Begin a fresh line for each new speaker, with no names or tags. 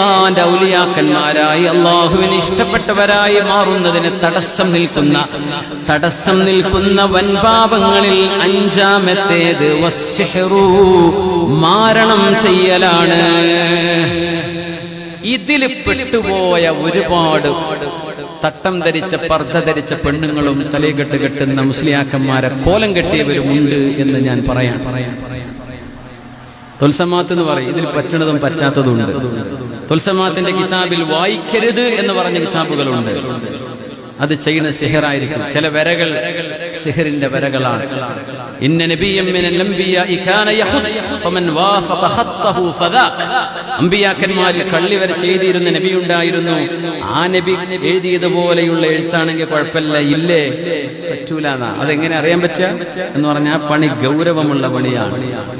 അള്ളാന്റെ ഔലിയാക്കന്മാരായി അള്ളാഹുവിന് ഇഷ്ടപ്പെട്ടവരായി മാറുന്നതിന് തടസ്സം നിൽക്കുന്ന തടസ്സം നിൽക്കുന്ന വൻപാപങ്ങളിൽ അഞ്ചാമത്തേത് മാരണം ചെയ്യലാണ്. ഇതിൽ പെട്ടുപോയ ഒരുപാട് തട്ടം ധരിച്ച പർദ്ധ ധരിച്ച പെണ്ണുങ്ങളും തലയെക്കെട്ട് കെട്ടുന്ന മുസ്ലിയാക്കന്മാരെ കോലം കെട്ടിയവരുമുണ്ട് എന്ന് ഞാൻ പറയാൻ തുൽസമാത്ത് എന്ന് പറയും. ഇതിൽ പറ്റണതും പറ്റാത്തതും ഉണ്ട്. തുൽസമാത്തിന്റെ കിതാബിൽ വായിക്കരുത് എന്ന് പറഞ്ഞ കിതാബുകളുണ്ട്. അത് ചെയ്യുന്ന സിഹറായിരിക്കും. ചില വരകൾ സിഹറിന്റെ വരകളാണ്. ഇന്ന കള്ളി വരെ ചെയ്തിരുന്ന നബി ഉണ്ടായിരുന്നു ആ നബി എഴുതിയതുപോലെയുള്ള എഴുത്താണെങ്കിൽ കുഴപ്പമില്ല. ഇല്ലേ? പറ്റൂലെന്നാ അതെങ്ങനെ അറിയാൻ പറ്റുക? എന്ന് പറഞ്ഞാൽ പണി ഗൗരവമുള്ള പണിയാണ്.